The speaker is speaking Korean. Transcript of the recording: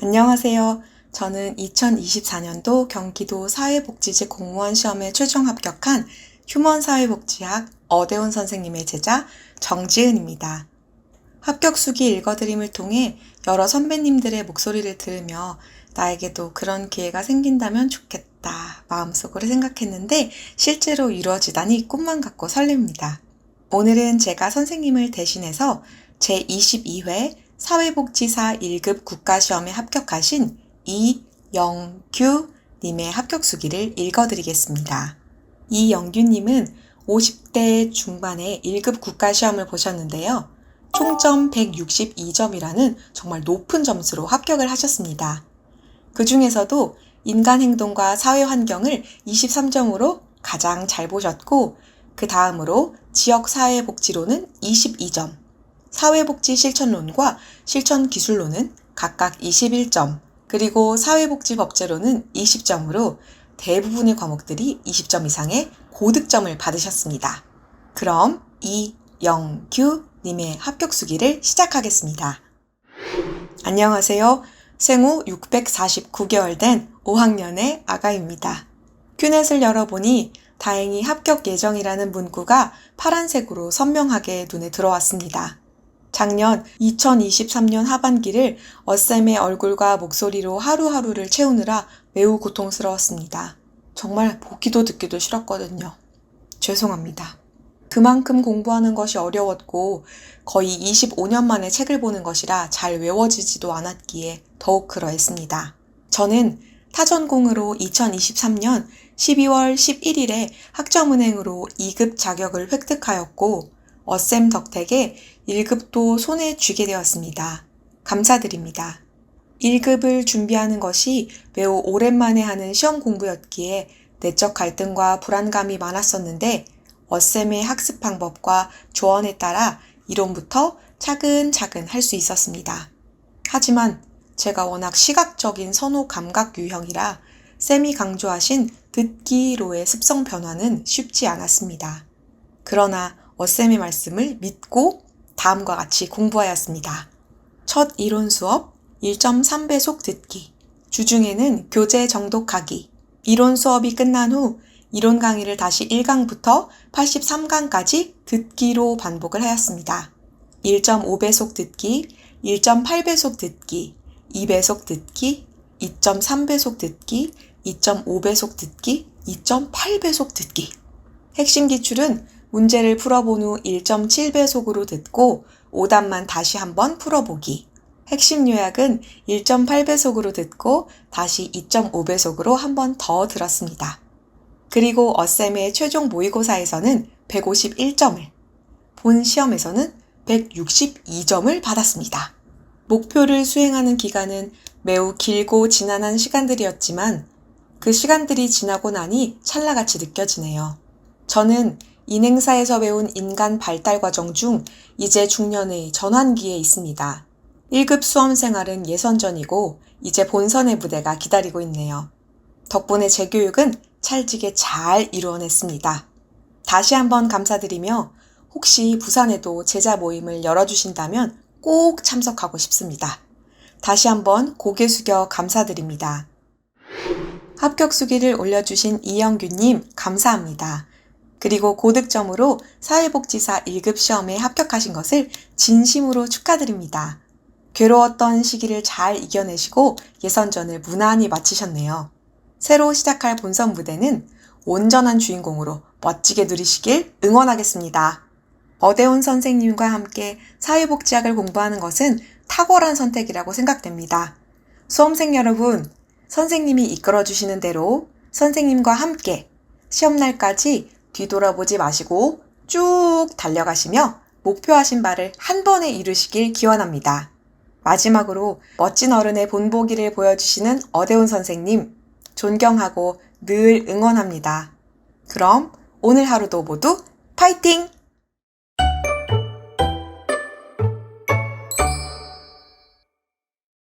안녕하세요. 저는 2024년도 경기도 사회복지직 공무원 시험에 최종 합격한 휴먼사회복지학 어대훈 선생님의 제자 정지은입니다. 합격 수기 읽어드림을 통해 여러 선배님들의 목소리를 들으며 나에게도 그런 기회가 생긴다면 좋겠다 마음속으로 생각했는데 실제로 이루어지다니 꿈만 같고 설렙니다. 오늘은 제가 선생님을 대신해서 제22회 사회복지사 1급 국가시험에 합격하신 이영규 님의 합격 수기를 읽어드리겠습니다. 이영규님은 50대 중반에 1급 국가시험을 보셨는데요. 총점 162점이라는 정말 높은 점수로 합격을 하셨습니다. 그 중에서도 인간 행동과 사회 환경을 23점으로 가장 잘 보셨고, 그 다음으로 지역 사회복지로는 22점, 사회복지 실천론과 실천 기술론은 각각 21점, 그리고 사회복지법제로는 20점으로 대부분의 과목들이 20점 이상의 고득점을 받으셨습니다. 그럼 이영규 님의 합격 수기를 시작하겠습니다. 안녕하세요. 생후 649개월 된 5학년의 아가입니다. 큐넷을 열어보니 다행히 합격 예정이라는 문구가 파란색으로 선명하게 눈에 들어왔습니다. 작년 2023년 하반기를 어쌤의 얼굴과 목소리로 하루하루를 채우느라 매우 고통스러웠습니다. 정말 보기도 듣기도 싫었거든요. 죄송합니다. 그만큼 공부하는 것이 어려웠고 거의 25년 만에 책을 보는 것이라 잘 외워지지도 않았기에 더욱 그러했습니다. 저는 타전공으로 2023년 12월 11일에 학점은행으로 2급 자격을 획득하였고 어쌤 덕택에 1급도 손에 쥐게 되었습니다. 감사드립니다. 1급을 준비하는 것이 매우 오랜만에 하는 시험 공부였기에 내적 갈등과 불안감이 많았었는데 어쌤의 학습 방법과 조언에 따라 이론부터 차근차근 할 수 있었습니다. 하지만 제가 워낙 시각적인 선호 감각 유형이라 쌤이 강조하신 듣기로의 습성 변화는 쉽지 않았습니다. 그러나 어쌤의 말씀을 믿고 다음과 같이 공부하였습니다. 첫 이론 수업 1.3배속 듣기. 주중에는 교재 정독하기. 이론 수업이 끝난 후 이론 강의를 다시 1강부터 83강까지 듣기로 반복을 하였습니다. 1.5배속 듣기, 1.8배속 듣기, 2배속 듣기, 2.3배속 듣기, 2.5배속 듣기, 2.8배속 듣기. 핵심 기출은 문제를 풀어본 후 1.7배속으로 듣고 오답만 다시 한번 풀어보기. 핵심 요약은 1.8배속으로 듣고 다시 2.5배속으로 한 번 더 들었습니다. 그리고 어쌤의 최종 모의고사에서는 151점을, 본 시험에서는 162점을 받았습니다. 목표를 수행하는 기간은 매우 길고 지난한 시간들이었지만 그 시간들이 지나고 나니 찰나같이 느껴지네요. 저는 인행사에서 배운 인간 발달 과정 중 이제 중년의 전환기에 있습니다. 1급 수험 생활은 예선전이고 이제 본선의 무대가 기다리고 있네요. 덕분에 제 교육은 찰지게 잘 이루어냈습니다. 다시 한번 감사드리며 혹시 부산에도 제자 모임을 열어주신다면 꼭 참석하고 싶습니다. 다시 한번 고개 숙여 감사드립니다. 합격 수기를 올려주신 이영규님 감사합니다. 그리고 고득점으로 사회복지사 1급 시험에 합격하신 것을 진심으로 축하드립니다. 괴로웠던 시기를 잘 이겨내시고 예선전을 무난히 마치셨네요. 새로 시작할 본선 무대는 온전한 주인공으로 멋지게 누리시길 응원하겠습니다. 어대훈 선생님과 함께 사회복지학을 공부하는 것은 탁월한 선택이라고 생각됩니다. 수험생 여러분, 선생님이 이끌어 주시는 대로 선생님과 함께 시험날까지 뒤돌아보지 마시고 쭉 달려가시며 목표하신 바를 한 번에 이루시길 기원합니다. 마지막으로 멋진 어른의 본보기를 보여주시는 어대훈 선생님, 존경하고 늘 응원합니다. 그럼 오늘 하루도 모두 파이팅!